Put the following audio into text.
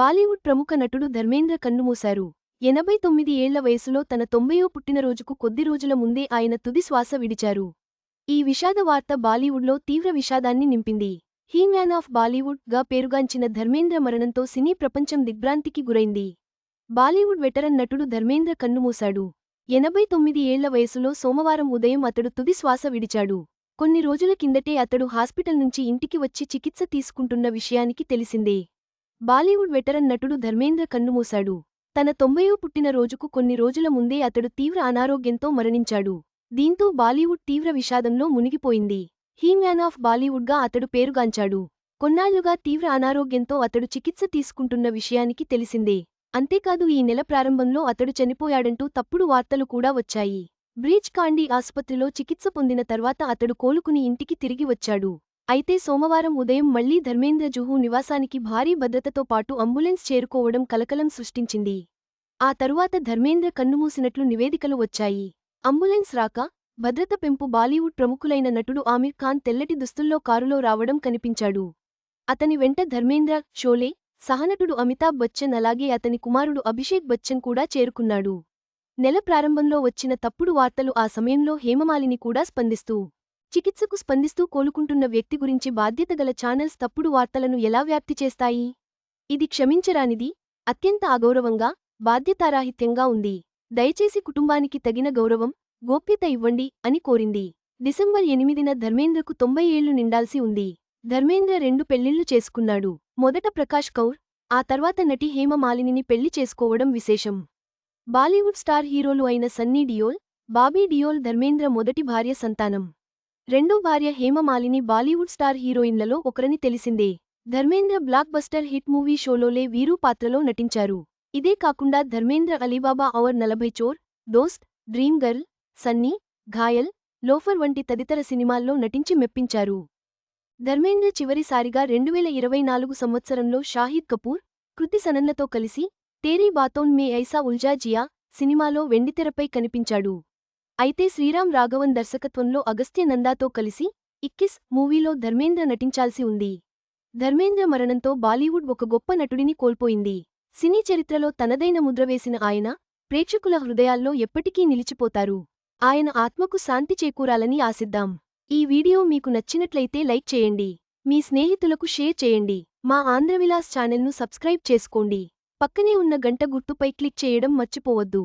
బాలీవుడ్ ప్రముఖ నటుడు ధర్మేంద్ర కన్నుమూశారు. ఎనభై తొమ్మిది ఏళ్ళ వయసులో తన తొంభయో పుట్టినరోజుకు కొద్ది రోజుల ముందే ఆయన తుది శ్వాస విడిచారు. ఈ విషాద వార్త బాలీవుడ్లో తీవ్ర విషాదాన్ని నింపింది. హీ మ్యాన్ ఆఫ్ బాలీవుడ్గా పేరుగాంచిన ధర్మేంద్ర మరణంతో సినీ ప్రపంచం దిగ్భ్రాంతికి గురైంది. బాలీవుడ్ వెటరన్ నటుడు ధర్మేంద్ర కన్నుమూశాడు. ఎనభై తొమ్మిది ఏళ్ళ వయసులో సోమవారం ఉదయం అతడు తుది శ్వాస విడిచాడు. కొన్ని రోజుల కిందటే అతడు హాస్పిటల్ నుంచి ఇంటికి వచ్చి చికిత్స తీసుకుంటున్న విషయానికి తెలిసిందే. బాలీవుడ్ వెటరన్ నటుడు ధర్మేంద్ర కన్నుమూశాడు. తన తొంభయో పుట్టినరోజుకు కొన్ని రోజుల ముందే అతడు తీవ్ర అనారోగ్యంతో మరణించాడు. దీంతో బాలీవుడ్ తీవ్ర విషాదంలో మునిగిపోయింది. హీ మ్యాన్ ఆఫ్ బాలీవుడ్గా అతడు పేరుగాంచాడు. కొన్నాళ్ళుగా తీవ్ర అనారోగ్యంతో అతడు చికిత్స తీసుకుంటున్న విషయానికి తెలిసిందే. అంతేకాదు ఈ నెల ప్రారంభంలో అతడు చనిపోయాడంటూ తప్పుడు వార్తలు కూడా వచ్చాయి. బ్రీచ్ కాండీ ఆసుపత్రిలో చికిత్స పొందిన తర్వాత అతడు కోలుకుని ఇంటికి తిరిగి వచ్చాడు. అయితే సోమవారం ఉదయం మళ్ళీ ధర్మేంద్ర జుహూ నివాసానికి భారీ భద్రతతో పాటు అంబులెన్స్ చేరుకోవడం కలకలం సృష్టించింది. ఆ తరువాత ధర్మేంద్ర కన్నుమూసినట్లు నివేదికలు వచ్చాయి. అంబులెన్స్ రాక భద్రత పెంపు బాలీవుడ్ ప్రముఖులైన నటుడు ఆమిర్ ఖాన్ తెల్లటి దుస్తుల్లో కారులో రావడం కనిపించాడు. అతని వెంట ధర్మేంద్ర షోలే సహనటుడు అమితాబ్ బచ్చన్ అలాగే అతని కుమారుడు అభిషేక్ బచ్చన్ కూడా చేరుకున్నాడు. నెల ప్రారంభంలో వచ్చిన తప్పుడు వార్తలు ఆ సమయంలో హేమమాలిని కూడా స్పందిస్తూ చికిత్సకు స్పందిస్తూ కోలుకుంటున్న వ్యక్తి గురించి బాధ్యతగల ఛానల్స్ తప్పుడు వార్తలను ఎలా వ్యాప్తి చేస్తాయి? ఇది క్షమించరానిది అత్యంత అగౌరవంగా బాధ్యతారాహిత్యంగా ఉంది. దయచేసి కుటుంబానికి తగిన గౌరవం గోప్యత ఇవ్వండి అని కోరింది. డిసెంబర్ ఎనిమిదిన ధర్మేంద్రకు తొంభై ఏళ్ళు నిండాల్సి ఉంది. ధర్మేంద్ర రెండు పెళ్ళిళ్ళు చేసుకున్నాడు. మొదట ప్రకాష్ కౌర్ ఆ తర్వాత నటి హేమమాలినిని పెళ్ళి చేసుకోవడం విశేషం. బాలీవుడ్ స్టార్ హీరోలు అయిన సన్నీ డియోల్ బాబీ డియోల్ ధర్మేంద్ర మొదటి భార్య సంతానం. రెండో భార్య హేమమాలిని బాలీవుడ్ స్టార్ హీరోయిన్లలో ఒకరని తెలిసిందే. Dharmendra block buster hit movie షోలోలే వీరు పాత్రలో నటించారు. ఇదే కాకుండా ధర్మేంద్ర అలీబాబా అవర్ నలభై Chor Dost Dream Girl Sunny Ghayal Loafer వంటి తదితర సినిమాల్లో నటించి మెప్పించారు. ధర్మేంద్ర చివరిసారిగా రెండువేల ఇరవై నాలుగు సంవత్సరంలో షాహిద్ కపూర్ కృతి సనన్లతో కలిసి తేరీ బాతోన్ మే ఐసా ఉల్జాజియా సినిమాలో వెండితెరపై కనిపించాడు. అయితే శ్రీరామ్ రాఘవన్ దర్శకత్వంలో అగస్త్య నందాతో కలిసి ఇక్కిస్ మూవీలో ధర్మేంద్ర నటించాల్సి ఉంది. ధర్మేంద్ర మరణంతో బాలీవుడ్ ఒక గొప్ప నటుడిని కోల్పోయింది. సినీ చరిత్రలో తనదైన ముద్ర వేసిన ఆయన ప్రేక్షకుల హృదయాల్లో ఎప్పటికీ నిలిచిపోతారు. ఆయన ఆత్మకు శాంతి చేకూరాలని ఆశిద్దాం. ఈ వీడియో మీకు నచ్చినట్లయితే లైక్ చేయండి. మీ స్నేహితులకు షేర్ చేయండి. మా ఆంధ్రవిలాస్ ఛానల్ను సబ్స్క్రైబ్ చేసుకోండి. పక్కనే ఉన్న గంట గుర్తుపై క్లిక్ చేయడం మర్చిపోవద్దు.